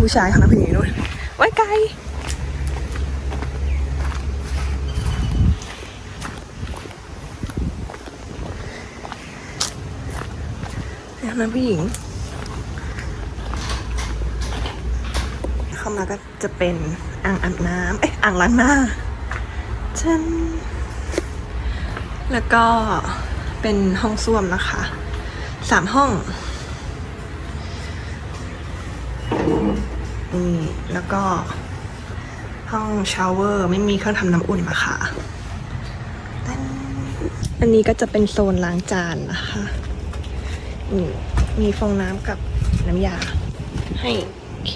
ผู้ชายห้องน้ำผู้หญิงนู่นไว้ไกลห้องน้ำผู้หญิง เข้ามาก็จะเป็นอ่างอาบน้ำเอ๊ะอ่างล้างหน้าชันแล้วก็เป็นห้องส้วมนะคะสามห้อง นี่แล้วก็ห้องชาวเวอร์ไม่มีเครื่องทำน้ำอุ่นนะคะอันนี้ก็จะเป็นโซนล้างจานนะคะนี่มีฟองน้ำกับน้ำยา ให้โอเค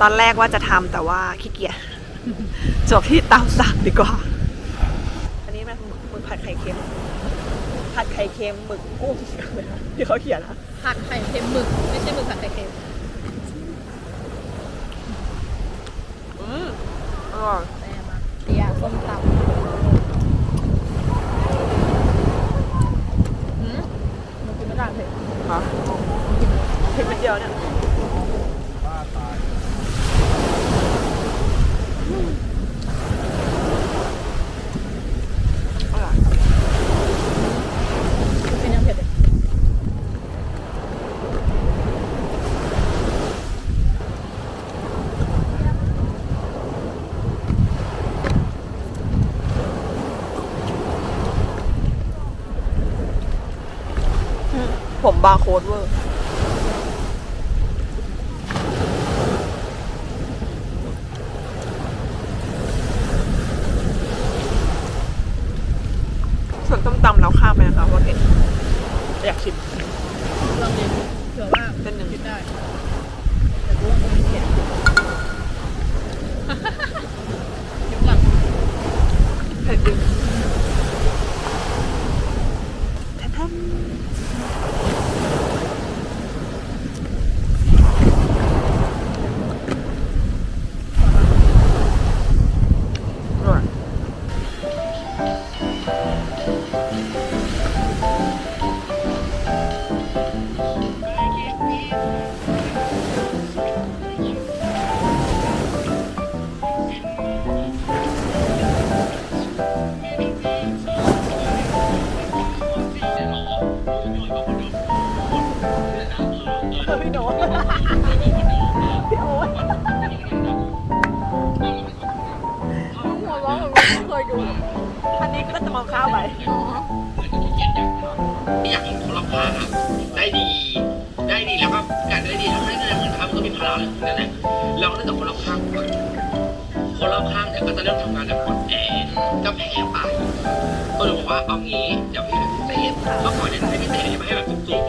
ตอนแรกว่าจะทำแต่ว่าขี้เกียจจบที่เตาสั่งดีกว่า อันนี้มันมึกผัดไข่เค็ม ผัดไข่เค็มหมึกกุ้งที่เขาเขียนนะผัดไข่เค็มหมึกไม่ใช่หมึกผัดไข่เค็มอืมอร่อยเตี๋ยส้มตำอืมมันกินไม่ได้เผ็ดเหรอเผ็ดนิดเดียวเนี่ย ผมบาร์โค้ดเวอร์ส่วนต้มตำเราข้ามไปนะคะว่าเผ็ดอยากชิมลองดิเผื่อว่าเส้นหนึ่งกินได้แต่รู้ว่ามันเผ็ดเดี๋ยวก่อนเผ็ดจริง นั้นแหละเราก็เริ่มจากคนรอบข้างก่อนคนรอบข้างเนี่ยก็จะเริ่มทำงานแบบอ่อนแอก็แพ้ไปก็เลยบอกว่าเอางี้เดี๋ยวพี่ให้พิเศษเมื่อก่อนเนี่ยให้พิเศษเนี่ยมาให้แบบจุกๆ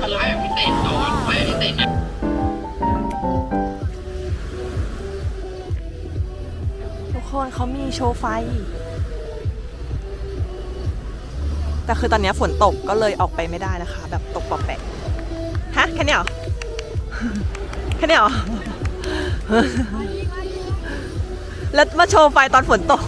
คือให้แบบพิเศษก่อนให้พิเศษเนี่ยทุกคนเขามีโชว์ไฟ แต่คือตอนนี้ฝนตกก็เลยออกไปไม่ได้นะคะ แบบตกปอบแปะฮะ แค่นี้เหรอ แค่นี้เหรอ แล้วมาโชว์ไฟตอนฝนตก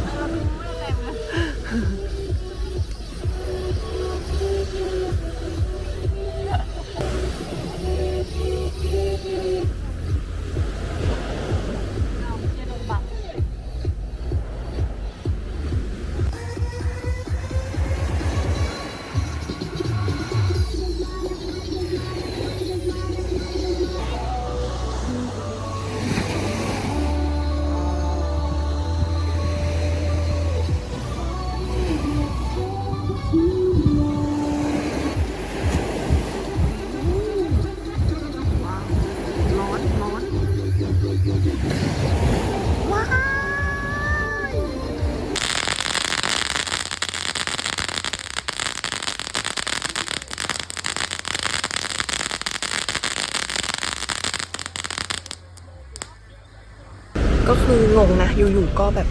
ก็คืองงนะอยู่ๆก็แบบ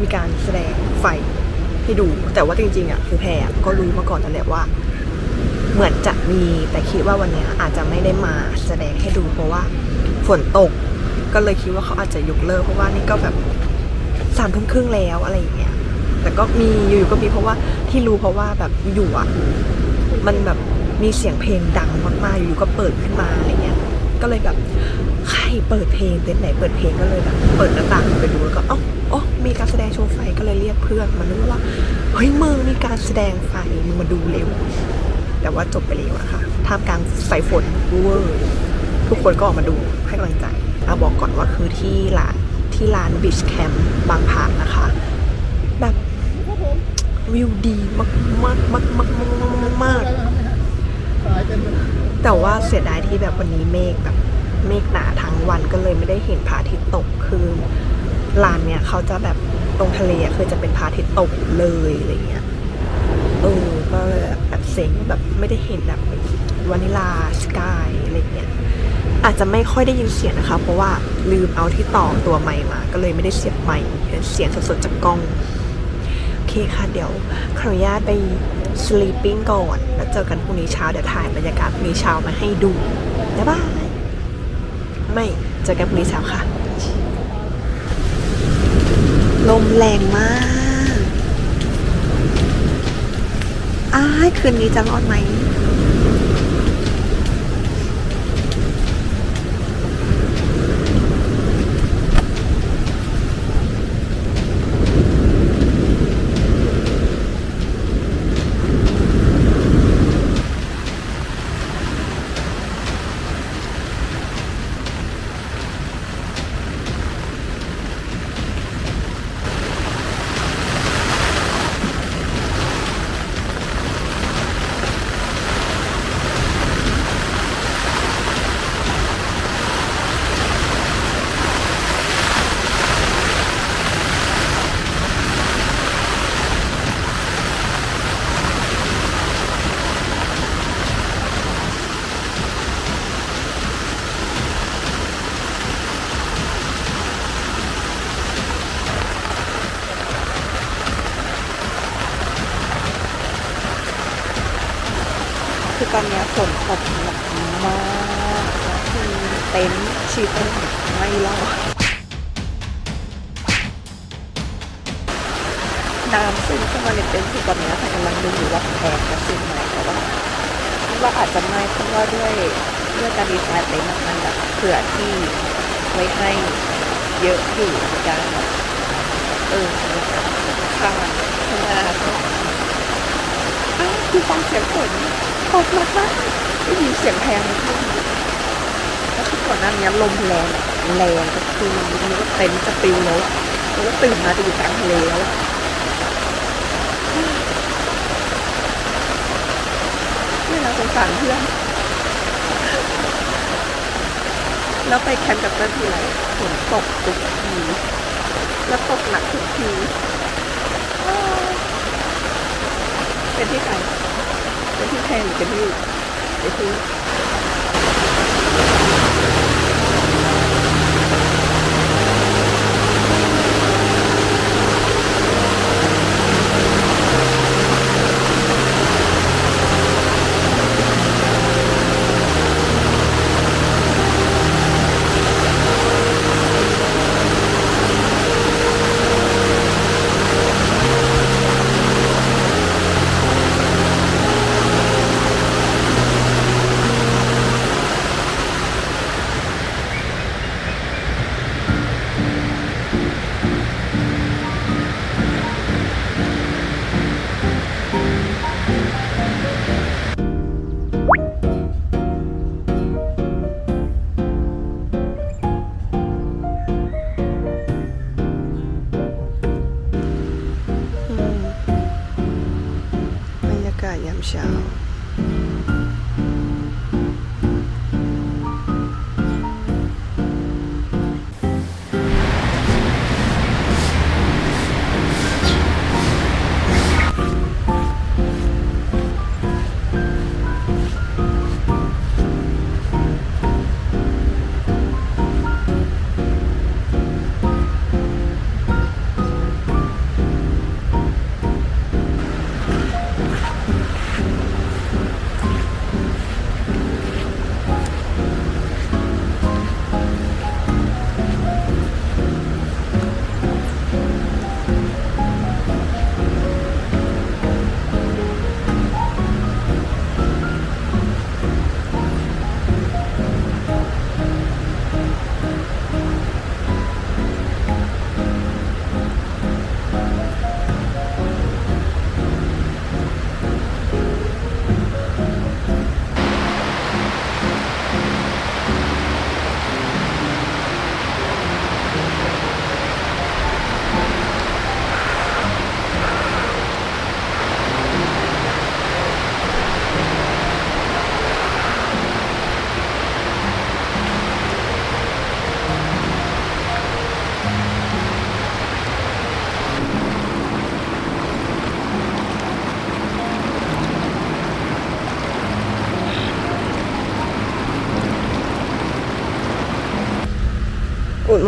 มีการแสดงไฟให้ดู แต่ว่าจริงๆอะคือแพรก็รู้มาก่อนนั่นแหละว่า เหมือนจะมีแต่คิดว่าวันนี้อาจจะไม่ได้มาแสดงให้ดู เพราะว่าฝนตก ก็เลยคิดว่าเขาอาจจะยกเลิกเพราะว่านี่ก็แบบสามทุ่มครึ่งแล้วอะไรอย่างเงี้ยแต่ก็มีอยู่ๆก็มีเพราะว่าที่รู้เพราะว่าแบบอยู่อะมันแบบมีเสียงเพลงดังมากๆอยู่ๆก็เปิดขึ้นมาอะไรเงี้ย ก็เลยแบบใครเปิดเพลงเต้นไหนเปิดเพลงก็เลยแบบเปิดหน้าต่างไปดูแล้วก็อ๋ออ๋อมีการแสดงโชว์ไฟก็เลยเรียกเพื่อนมาดูว่าเฮ้ยมึงมีการแสดงไฟมึงมาดูเร็ว แต่ว่าจบไปแล้วนะคะท่ามกลางสายฝนเวอร์ทุกคนก็ออกมาดูให้กำลังใจเอาบอกก่อนว่าคือที่ร้านที่ร้านบิชแคมป์บางพานะคะ แบบวิวดีมากมากมากมากมากมาก แต่ว่าเสียดายที่แบบวันนี้เมฆแบบเมฆหนาทั้งวันก็เลยไม่ได้เห็นพระอาทิตย์ตกคือร้านเนี่ยเขาจะแบบตรงทะเลอะคือจะเป็นพระอาทิตย์ตกเลยอะไรเงี้ยเออก็เลยแบบเซ็งแบบไม่ได้เห็นแบบวานิลาสกายอะไรเงี้ยอาจจะไม่ค่อยได้ยินเสียงนะคะ เพราะว่าลืมเอาที่ต่อตัวไมค์มา ก็เลยไม่ได้เสียบไมค์เสียงสดๆจากกล้อง เคค่ะเดี๋ยวขออนุญาตไป sleeping ก่อน แล้วเจอกันพรุ่งนี้เช้าเดี๋ยวถ่ายบรรยากาศพรุ่งนี้เช้ามาให้ดูบ๊ายบายไม่เจอกันพรุ่งนี้เช้าค่ะ ลมแรงมากอ้ายคืนนี้จะรอดไหม คือตอนเนี้ยฝนตกหนักมากแล้วคือเต็นท์ชีเต็นท์ ไม่รอดน้ำซึมเข้ามาในเต็นท์คือตอนนี้ค่ะกำลังดูอยู่ว่าแพงจะซึมไหมแต่ว่าคิดว่าอาจจะไม่เพราะว่าด้วยด้วยการดีไซน์เต็นท์มันแบบเผื่อที่ไว้ให้เยอะอยู่ในการแบบเออข้างข้างหน้าก็อ้าวคือฟังเสียงฝนตกมากมากได้ยินเสียงแพงเลย ที่แล้วคือก่อนหน้านี้ลมแรงแรงก็คือมันนึกว่าเต็นจะปิวแล้วอะแล้วก็ตื่นมาจะอยู่กลางทะเลแล้วอะนี่นะสงสารเพื่อนแล้วไปแคมป์กับเพื่อนทีไรฝนตกทุกทีแล้วตกหนักทุกทีเป็นที่ใครเป็นที่แพงหรือเป็นที่เป็นที่ ร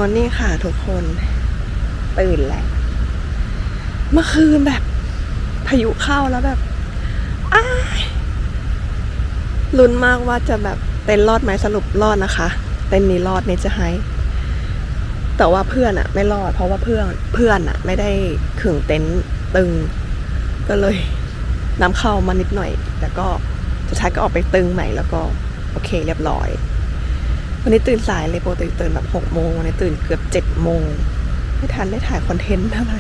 ร์นิ่งค่ะทุกคนตื่นแล้วเมื่อคืนแบบ พายุเข้าแล้วแบบอ้ายลุ้นมากว่าจะแบบเต้นรอดไหมสรุปรอดนะคะ เต้นนี้รอดเนจะให้แต่ว่าเพื่อนอะไม่รอด เพราะว่าเพื่อนเพื่อนอะไม่ได้ขึงเต็นท์ตึง ก็เลยน้ำเข้ามานิดหน่อย แต่ก็สุดท้ายก็ออกไปตึงใหม่แล้วก็ โอเคเรียบร้อย วันนี้ตื่นสายเลยโปรติตื่นแบบหกโมงวันนี้ตื่นเกือบเจ็ดโมงไม่ทันได้ถ่ายคอนเทนต์อะไร